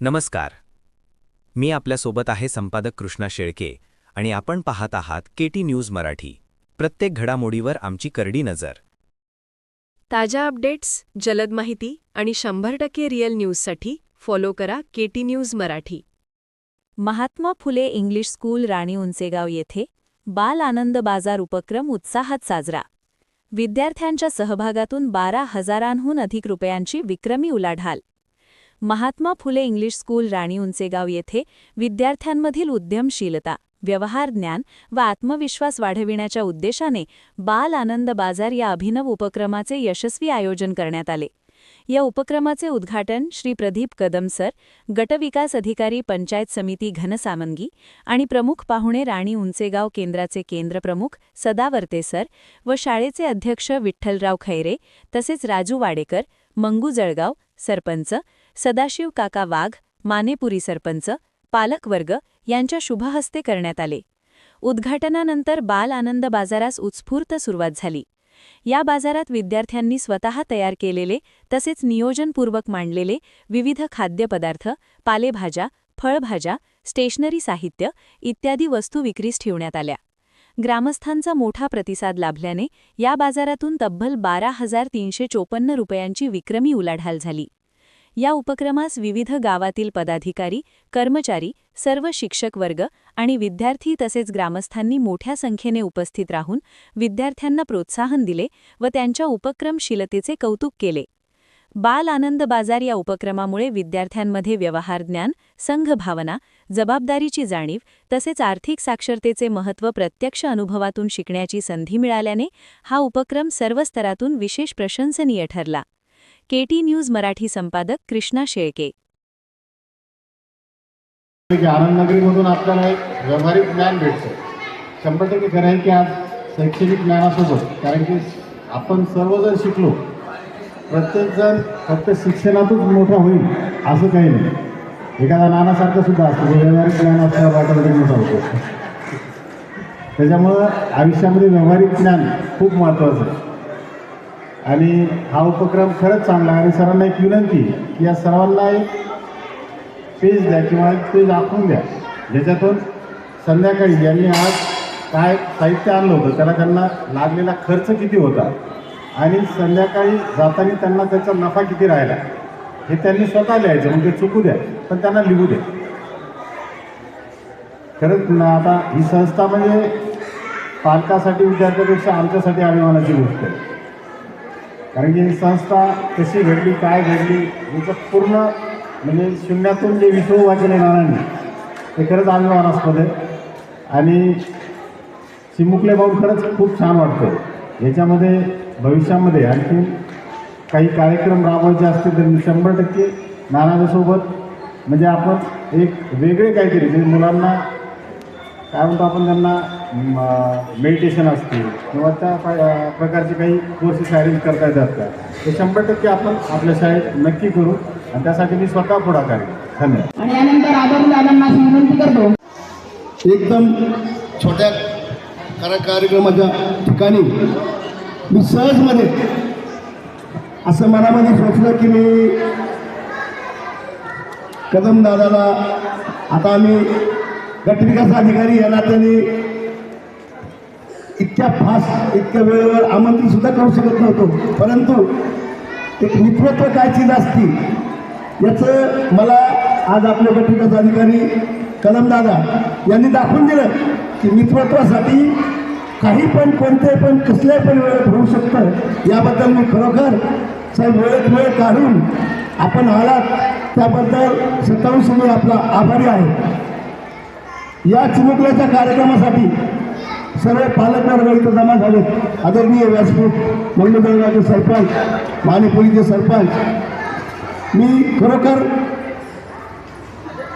नमस्कार. मी आपल्यासोबत आहे संपादक कृष्णा शेळके आणि आपण पाहत आहात केटी न्यूज मराठी. प्रत्येक घडामोडीवर आमची करडी नजर. ताज्या अपडेट्स जलद माहिती आणि शंभर टक्के रिअल न्यूजसाठी फॉलो करा KT news Marathi. Mahatma Phule English school Rani Unchegaon येथे बाल आनंद बाजार उपक्रम उत्साहात साजरा. विद्यार्थ्यांच्या सहभागातून बारा हजारांहून अधिक रुपयांची विक्रमी उलाढाल. महात्मा फुले इंग्लिश स्कूल राणी उंचेगाव येथे विद्यार्थ्यांमधील उद्यमशीलता व्यवहार ज्ञान व आत्मविश्वास वाढविण्याच्या उद्देशाने बाल आनंद बाजार या अभिनव उपक्रमाचे यशस्वी आयोजन करण्यात आले. या उपक्रमाचे उद्घाटन श्री प्रदीप कदम सर गटविकास अधिकारी पंचायत समिती घनसामंगी आणि प्रमुख पाहुणे राणी उंचेगाव केंद्राचे केंद्रप्रमुख सदावर्ते सर व शाळेचे अध्यक्ष विठ्ठलराव खैरे तसेच राजू वाडेकर मंगू जळगाव सरपंच सदाशिव काका वाघ मानेपुरी सरपंच पालकवर्ग यांच्या शुभहस्ते करण्यात आले. उद्घाटनानंतर बाल आनंद बाजारास उत्स्फूर्त सुरुवात झाली. या बाजारात विद्यार्थ्यांनी स्वतः तयार केलेले तसेच नियोजनपूर्वक मांडलेले विविध खाद्यपदार्थ पालेभाज्या फळभाज्या स्टेशनरी साहित्य इत्यादी वस्तू विक्रीस ठेवण्यात आल्या. ग्रामस्थांचा मोठा प्रतिसाद लाभल्याने या बाजारातून तब्बल बारा हजार तीनशे चोपन्न रुपयांची विक्रमी उलाढाल झाली. या उपक्रमास विविध गावातील पदाधिकारी कर्मचारी सर्व शिक्षक वर्ग आणि विद्यार्थी तसेच ग्रामस्थांनी मोठ्या संख्येने उपस्थित राहून विद्यार्थ्यांना प्रोत्साहन दिले व त्यांच्या उपक्रमशीलतेचे कौतुक केले. बाल आनंद बाजार या उपक्रमामुळे विद्यार्थ्यांमध्ये व्यवहार ज्ञान संघभावना जबाबदारीची जाणीव तसेच आर्थिक साक्षरतेचे महत्त्व प्रत्यक्ष अनुभवातून शिकण्याची संधी मिळाल्याने हा उपक्रम सर्व स्तरातून विशेष प्रशंसनीय ठरला. केटी न्यूज मराठी संपादक कृष्णा शेळके. आनंदनगरीमधून आपल्याला एक व्यावहारिक ज्ञान भेटतं. शंभर टक्के खरं आहे की आज शैक्षणिक ज्ञानासोबत कारण की आपण सर्वजण शिकलो प्रत्येकजण फक्त शिक्षणातच मोठा होईल असं काही नाही. एखादा नानासारखं सुद्धा असतं व्यावहारिक ज्ञान असल्या वाटायला मोठा होतो त्याच्यामुळं आयुष्यामध्ये व्यावहारिक ज्ञान खूप महत्त्वाचं आहे. आणि हा उपक्रम खरंच चांगला आहे. आणि सरांना एक विनंती की या सर्वांना एक पेज द्या किंवा एक पेज आखून द्या. ज्याच्यातून संध्याकाळी यांनी आज काय साहित्य आणलं होतं त्याला त्यांना लागलेला खर्च किती होता आणि संध्याकाळी जाताना त्यांना त्याचा नफा किती राहिला हे त्यांनी स्वतः लिहायचं. म्हणजे चुकू द्या पण त्यांना लिहू द्या. खरंच ना आता ही संस्था म्हणजे पालकासाठी विद्यार्थ्यापेक्षा आमच्यासाठी अभिमानाची गोष्ट आहे. कारण की ही संस्था कशी घडली काय घडली याचं पूर्ण म्हणजे शून्यातून जे विश्व उभा केले ते खरंच अभिमानास्पद आहे. आणि चिमुकले पाहून खरंच खूप छान वाटतं याच्यामध्ये भविष्यामध्ये आणखी काही कार्यक्रम राबवायचे असतील तर मी शंभर टक्के नानाच्यासोबत म्हणजे आपण एक वेगळे काहीतरी म्हणजे मुलांना काय म्हणतो आपण त्यांना मेडिटेशन असतील किंवा त्या प्रकारचे काही कोर्सेस अरेंज करता येतात का? ते शंभर टक्के आपण आपल्या शाळेत नक्की करू आणि त्यासाठी मी स्वतः पुढाकार. धन्यवाद. आणि यानंतर आदरणीय दादांना अशी विनंती करतो. एकदम छोट्या कार्य कार्यक्रमाच्या ठिकाणी मी सहजमध्ये असं मनामध्ये सोचलं की मी कदम दादाला आता आम्ही गटविकास अधिकारी याला त्यांनी इतक्या फास्ट इतक्या वेळेवर आमंत्रित सुद्धा करू शकत नव्हतो. परंतु एक मित्रत्व काय चीज असती याचं मला आज आपले गटविकास अधिकारी कलमदादा यांनी दाखवून दिलं की मित्रत्वासाठी काही पण कोणते पण कसल्याही पण वेळेत होऊ शकतं. याबद्दल मी खरोखर साहेब वेळेत वेळ काढून आपण आलात. त्याबद्दल सत्तावीस मी आपला आभारी आहे. या चिमुकल्याच्या कार्यक्रमासाठी सर्व पालकवर्ग इथं जमा झाले आदरणीय व्यासपीठ मंडळगावचे सरपंच मानेपुरीचे सरपंच. मी खरोखर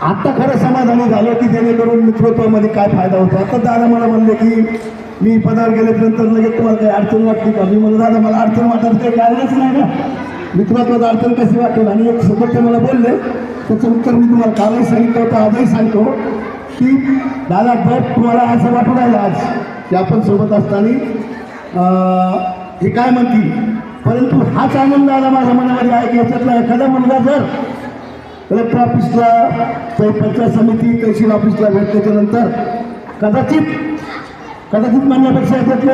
आत्ता खरं समाधानी झालो की जेणेकरून मित्रत्वामध्ये काय फायदा होतो. आता दादा मला म्हणले की मी पदावर गेल्यानंतर लगेच तुम्हाला काही अडचण वाटते का? मी म्हणलं दादा मला अडचण वाटत काही कारणच नाही ना. मित्रत्वात अडचण कशी वाटेल? आणि एक सोबत ते मला बोलले त्याचं उत्तर मी तुम्हाला कालही सांगितलं होतं आजही सांगतो. की दादा गट तुम्हाला असं वाटू राहिलं आज की आपण सोबत असताना हे काय म्हणतील? परंतु हाच आनंद आला माझ्या मनामध्ये आहे की याच्यातला एखादा मुलगा जर कलेक्टर ऑफिसला ते पंचायत समिती तहसील ऑफिसला भेट त्याच्यानंतर कदाचित कदाचित म्हणण्यापेक्षा याच्यातले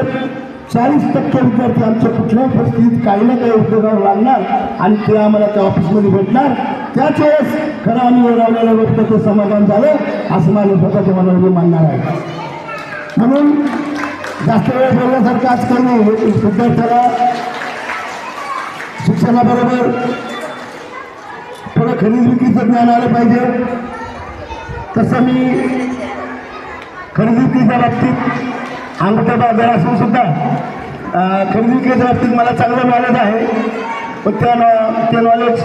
चाळीस टक्के विद्यार्थी आमच्या कुठल्याही परिस्थितीत काही ना काही उद्योगावर लागणार आणि ते आम्हाला त्या ऑफिसमध्ये भेटणार. त्याच वेळेस खरं आम्ही लावलेलं लोक ते समाधान झालं असं माझ्या स्वतःच्या मनामध्ये मानणार आहे. म्हणून जास्त वेळ बोलण्यासारखं आज काही नाही. विद्यार्थ्याला शिक्षणाबरोबर थोडं खरेदी विक्रीचं ज्ञान आलं पाहिजे. तसं मी खरेदी विक्रीच्या बाबतीत अंगठा बाजार असून सुद्धा खरेदी केल्या बाबतीत मला चांगलं नॉलेज आहे. पण त्या नॉ ते नॉलेज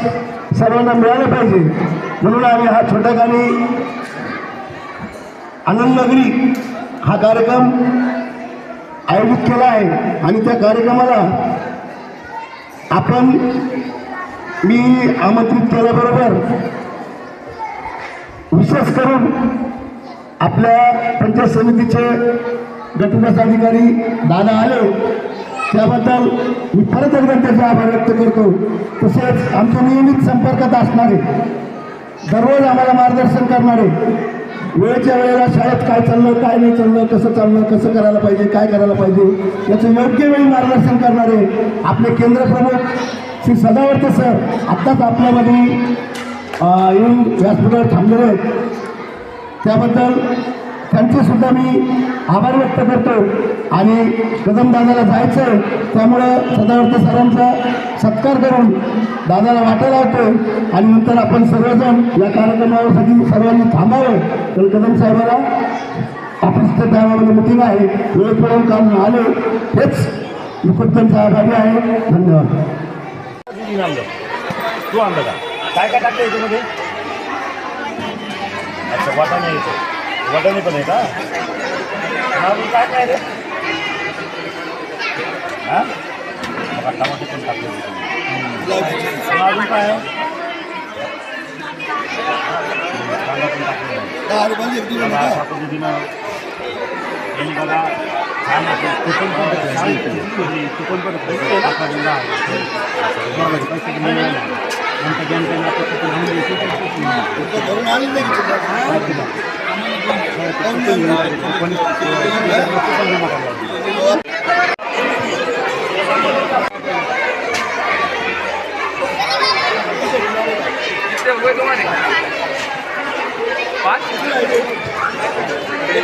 सर्वांना मिळालं पाहिजे. म्हणून आम्ही हा छोट्या गाणी आनंदनगरी हा कार्यक्रम आयोजित केला आहे. आणि त्या कार्यक्रमाला आपण मी आमंत्रित केल्याबरोबर विशेष करून आपल्या पंचायत समितीचे गटविकास अधिकारी दादा आले. त्याबद्दल मी परत एकदा त्याचा आभार व्यक्त करतो. तसेच आमच्या नियमित संपर्कात असणारे दररोज आम्हाला मार्गदर्शन करणारे वेळेच्या वेळेला शाळेत काय चाललं काय नाही चाललं कसं चाललं कसं करायला पाहिजे काय करायला पाहिजे याचं योग्य वेळी मार्गदर्शन करणारे आपले केंद्र प्रमुख श्री सदावर्ते सर आत्ताच आपल्यामध्ये येऊन व्यासपीठावर थांबलेले आहेत. त्याबद्दल त्यांचे सुद्धा मी आभार व्यक्त करतो आणि कदमदादाला जायचं त्यामुळं सदावर्ते सरांचा सत्कार करून दादाला वाटा लावतो आणि नंतर आपण सर्वजण या कार्यक्रमासाठी सर्वांनी थांबावं. तर कदम साहेबाला ऑफिसच्या टायमामध्ये मिटिंग आहे. वेळ पडून काम आले हेच मी त्यांचा आभारी आहे. धन्यवाद. तू आणलं काय काय टाकलं याच्यामध्ये? अच्छा वाटाणे येतो वाटाणे पण आहे का? हा, अजून काय काय रे? हा? बघा, टमाटे पण टाकले अजून काय आहे? कांदा पण टाकलेला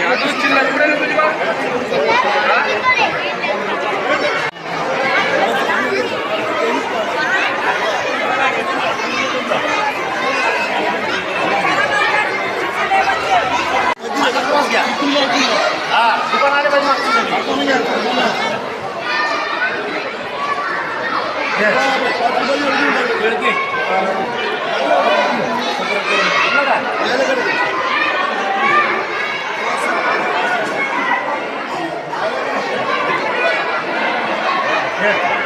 అది వచ్చిందా చూడండి Yeah.